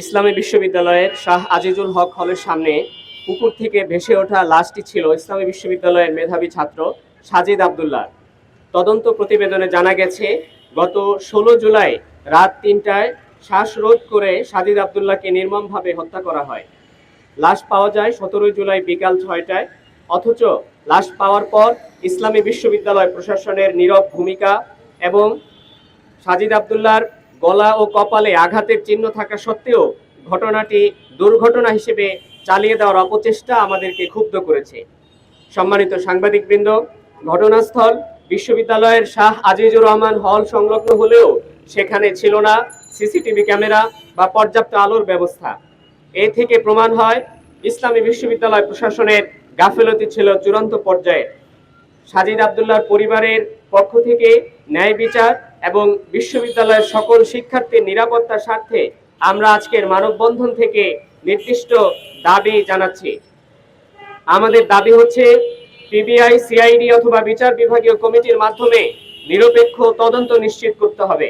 ইসলামী বিশ্ববিদ্যালয়ের শাহ আজিজুল হক হলের সামনে পুকুর থেকে ভেসে ওঠা লাশটি ছিল ইসলামী বিশ্ববিদ্যালয়ের মেধাবী ছাত্র সাজিদ আবদুল্লাহ। তদন্ত প্রতিবেদনে জানা গেছে, গত ষোলো জুলাই রাত তিনটায় শ্বাসরোধ করে সাজিদ আবদুল্লাহকে নির্মমভাবে হত্যা করা হয়। লাশ পাওয়া যায় সতেরোই জুলাই বিকাল ছয়টায়, অথচ লাশ পাওয়ার পর ইসলামী বিশ্ববিদ্যালয় প্রশাসনের নীরব ভূমিকা এবং সাজিদ আবদুল্লার গলা ও কপালে আঘাতের চিহ্ন থাকা সত্ত্বেও ঘটনাটি দুর্ঘটনা হিসেবে চালিয়ে দেওয়ার অপচেষ্টা আমাদেরকে ক্ষুব্ধ করেছে। সম্মানিত সাংবাদিকবৃন্দ, ঘটনাস্থল বিশ্ববিদ্যালয়ের শাহ আজিজুর রহমান হল সংলগ্ন হলেও সেখানে ছিল না। সিসিটিভি ক্যামেরা বা পর্যাপ্ত আলোর ব্যবস্থা। এ থেকে প্রমাণ হয়, ইসলামী বিশ্ববিদ্যালয় প্রশাসনের গাফিলতি ছিল চূড়ান্ত পর্যায়ে। সাজিদ আবদুল্লাহর পরিবারের পক্ষ থেকে ন্যায় বিচার এবং বিশ্ববিদ্যালয়ের সকল শিক্ষার্থীর নিরাপত্তার স্বার্থে আমরা আজকের মানববন্ধন থেকে নির্দিষ্ট দাবি জানাচ্ছি। আমাদের দাবি হচ্ছে, পিবিআই, সিআইডি অথবা বিচার বিভাগীয় কমিটির মাধ্যমে নিরপেক্ষ তদন্ত নিশ্চিত করতে হবে।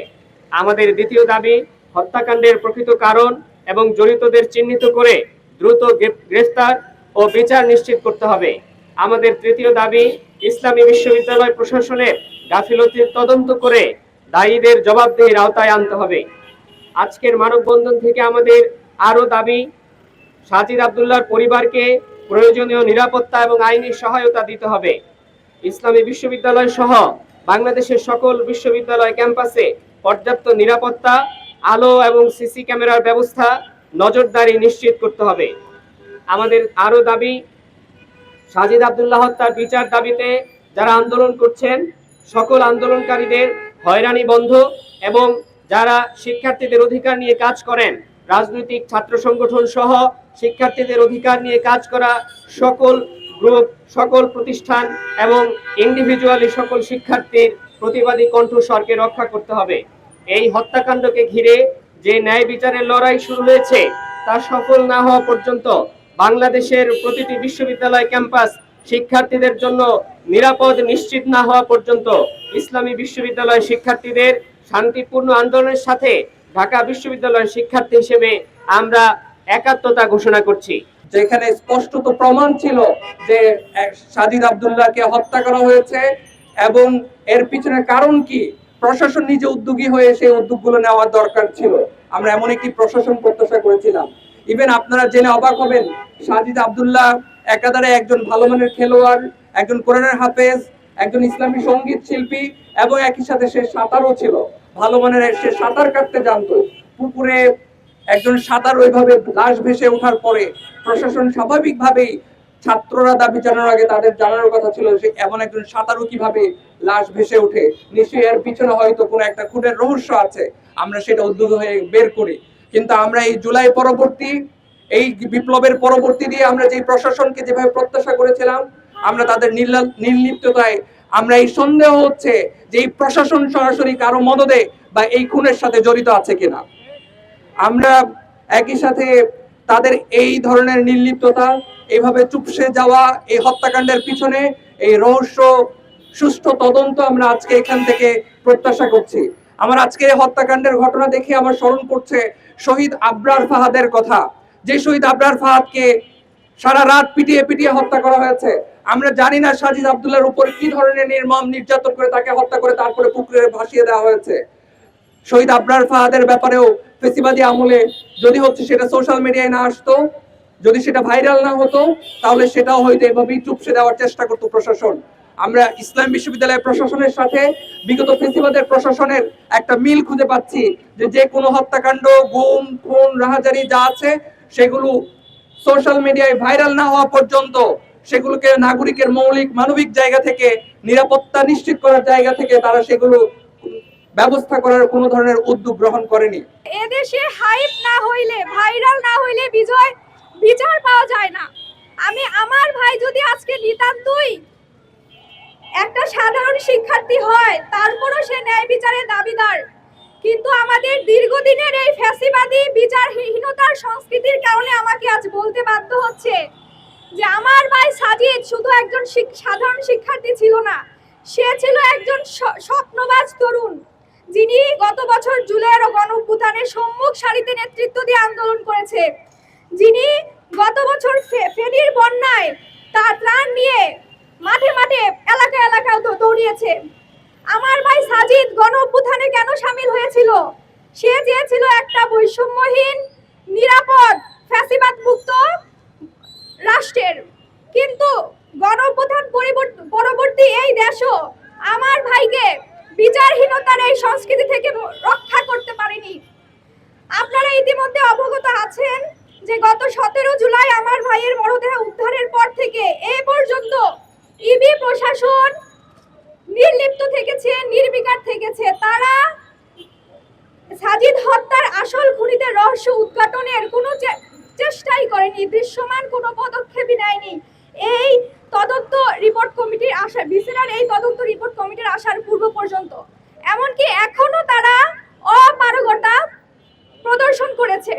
আমাদের দ্বিতীয় দাবি, হত্যাকাণ্ডের প্রকৃত কারণ এবং জড়িতদের চিহ্নিত করে দ্রুত গ্রেফতার ও বিচার নিশ্চিত করতে হবে। আমাদের তৃতীয় দাবি, ইসলামী বিশ্ববিদ্যালয় প্রশাসনের গাফিলতির তদন্ত করে দায়ীদের জবাবদেহির আওতায় আনতে হবে। আজকের মানববন্ধন থেকে আমাদের আরও দাবি, সাজিদ আবদুল্লাহর পরিবারকে প্রয়োজনীয় নিরাপত্তা এবং আইনি সহায়তা দিতে হবে। ইসলামী বিশ্ববিদ্যালয় সহ বাংলাদেশের সকল বিশ্ববিদ্যালয় ক্যাম্পাসে পর্যাপ্ত নিরাপত্তা, আলো এবং সিসি ক্যামেরার ব্যবস্থা নজরদারি নিশ্চিত করতে হবে। আমাদের আরও দাবি, সাজিদ আবদুল্লাহ হত্যার বিচার দাবিতে যারা আন্দোলন করছেন, সকল আন্দোলনকারীদের হয়রানি বন্ধ এবং যারা শিক্ষার্থীদের অধিকার নিয়ে কাজ করেন, রাজনৈতিক ছাত্র সংগঠন সহ শিক্ষার্থীদের অধিকার নিয়ে কাজ করা সকল গ্রুপ, সকল প্রতিষ্ঠান এবং ইন্ডিভিজুয়ালি সকল শিক্ষার্থীর প্রতিবাদী কণ্ঠস্বরকে রক্ষা করতে হবে। এই হত্যাকাণ্ডকে ঘিরে যে ন্যায় বিচারের লড়াই শুরু হয়েছে, তা সফল না হওয়া পর্যন্ত বাংলাদেশের প্রতিটি বিশ্ববিদ্যালয় ক্যাম্পাস শিক্ষার্থীদের জন্য নিরাপদ, নিশ্চিত না হওয়া পর্যন্ত ইসলামী বিশ্ববিদ্যালয় শিক্ষার্থীদের শান্তিপূর্ণ আন্দোলনের সাথে ঢাকা বিশ্ববিদ্যালয়ের শিক্ষার্থী হিসেবে আমরা একাত্মতা ঘোষণা করছি। যেখানে স্পষ্টত প্রমাণ ছিল যে সাজিদ আবদুল্লাহকে হত্যা করা হয়েছে এবং এর পিছনে কারণ কি? প্রশাসন নিজে উদ্যোগী হয়ে সেই উদ্যোগগুলো নেওয়ার দরকার ছিল। আমরা এমন একটি প্রশাসন প্রত্যাশা করেছিলাম। ইভেন আপনারা জেনে অবাক হবেন, সাজিদ আবদুল্লাহ একাধারে একজন ভালো মানের খেলোয়াড় একজন কোরআনের হাফেজ, একজন ইসলামী সংগীত শিল্পী, এবং একই সাথে সে সাঁতারও ছিল। ভালো মানের সে সাঁতার কাটতে জানতো। পুকুরে একজন সাঁতার ওইভাবে লাশ ভেসে ওঠার পরে প্রশাসন স্বাভাবিকভাবেই ছাত্ররা দাবি জানানোর আগে তাদের জানানোর কথা ছিল যে এমন একজন সাঁতারু কীভাবে লাশ ভেসে ওঠে। নিশ্চয়ই এর পিছনে হয়তো কোনো একটা খুনের রহস্য আছে। আমরা সেটা উদ্যোগ হয়ে বের করি। কিন্তু আমরা এই জুলাই পরবর্তী, এই বিপ্লবের পরবর্তী দিয়ে আমরা যে প্রশাসনকে যেভাবে প্রত্যাশা করেছিলাম আমরা তাদের নির্লা- নির্লিপ্ততায়, আমরা এই সন্দেহ হচ্ছে যে এই প্রশাসন সরাসরি কারও মদদে বা এই খুনের সাথে জড়িত আছে কিনা। আমরা একই সাথে তাদের এই ধরনের নির্লিপ্ততা এইভাবে চুপসে যাওয়া, এই হত্যাকাণ্ডের পিছনে এই রহস্য, সুষ্ঠু তদন্ত আমরা আজকে এখান থেকে প্রত্যাশা করছি। আমার আজকে এই হত্যাকাণ্ডের ঘটনা দেখে আমার স্মরণ করছে শহীদ আবরার ফাহাদের কথা। যে শহীদ আবরার ফাহাদকে সারা রাত পিটিয়ে পিটিয়ে হত্যা করা হয়েছে আমরা জানি না সাজিদ আব্দুল্লাহর উপর কি ধরনের নির্মম নির্যাতন করে তাকে হত্যা করে তারপরে পুকুরে ভাসিয়ে দেওয়া হয়েছে। শহীদ আবরার ফাহাদের ব্যাপারেও ফেসিবাদী আমলে যদি হচ্ছে সেটা সোশ্যাল মিডিয়ায় না আসতো, যদি সেটা ভাইরাল না হতো, তাহলে সেটাও হয়তো এভাবেই চুপসে দেওয়ার চেষ্টা করতো প্রশাসন। আমরা ইসলাম বিশ্ববিদ্যালয়ের প্রশাসনের সাথে বিগত ফেসিবাদের প্রশাসনের একটা মিল খুঁজে পাচ্ছি যে যে কোনো হত্যাকাণ্ড, গুম, খুন, রাহাজারি যা আছে, সেগুলো সোশ্যাল মিডিয়ায় ভাইরাল না হওয়া পর্যন্ত সেগুলোকে নাগরিকের মৌলিক মানবিক জায়গা থেকে, নিরাপত্তা নিশ্চিত করার জায়গা থেকে তারা সেগুলো ব্যবস্থা করার কোনো ধরনের উদ্যোগ গ্রহণ করেনি। এদেশে হাইপ না হইলে ভাইরাল না হইলে বিজয়, বিচার পাওয়া যায় না। আমি আমার ভাই যদি আজকে নিতান্তই একটা সাধারণ শিক্ষার্থী হয়, তারপরও সে ন্যায় বিচারের দাবিদার। কিন্তু আমাদের দীর্ঘদিনের এই ফ্যাসিবাদী, বিচারহীনতার সংস্কৃতির কারণে আমাকে আজ বলতে বাধ্য হচ্ছে যে আমার ভাই সাজিদ শুধু একজন সাধারণ শিক্ষার্থী ছিল না, সে ছিল একজন স্বপ্নবাজ তরুণ, যিনি গত বছর জুলাইয়ের গণ সম্মুখ সারিতে নেতৃত্ব দিয়ে আন্দোলন করেছে, যিনি গত বছর ফেনীর বন্যায় তার ত্রাণ নিয়ে মাঠে মাঠে এলাকা এলাকা দৌড়িয়েছে। আমার ভাই সাজিদ গণ কেন সামিল হয়েছিল? সে চেয়েছিল একটা বৈষম্যহীন, নিরাপদ ফ্যাসিবাদ মুক্ত রাষ্ট্রের কিন্তু গণপ্রধান পরবর্তী এই দেশও ভাইকে বিচারহীনতার এই সংস্কৃতি থেকে রক্ষা করতে পারেনি। আপনারা ইতিমধ্যে অবগত আছেন যে গত সতেরো জুলাই আমার ভাইয়ের মরদেহ উদ্ধারের পর থেকে এ পর্যন্ত ইবি প্রশাসন নির্লিপ্ত থেকেছে, নির্বিকার থেকেছে। তারা সাজিদ হত্যার আসল খুনিদের রহস্য উদ্ঘাটনের কোনো চেষ্টাই করেনি, দৃশ্যমান কোনো পদক্ষেপই নেয়নি। কমিটির আসা এই তদন্ত রিপোর্ট কমিটির আসার পূর্ব পর্যন্ত। এমনকি এখনও তারা অপারগতা প্রদর্শন করেছে।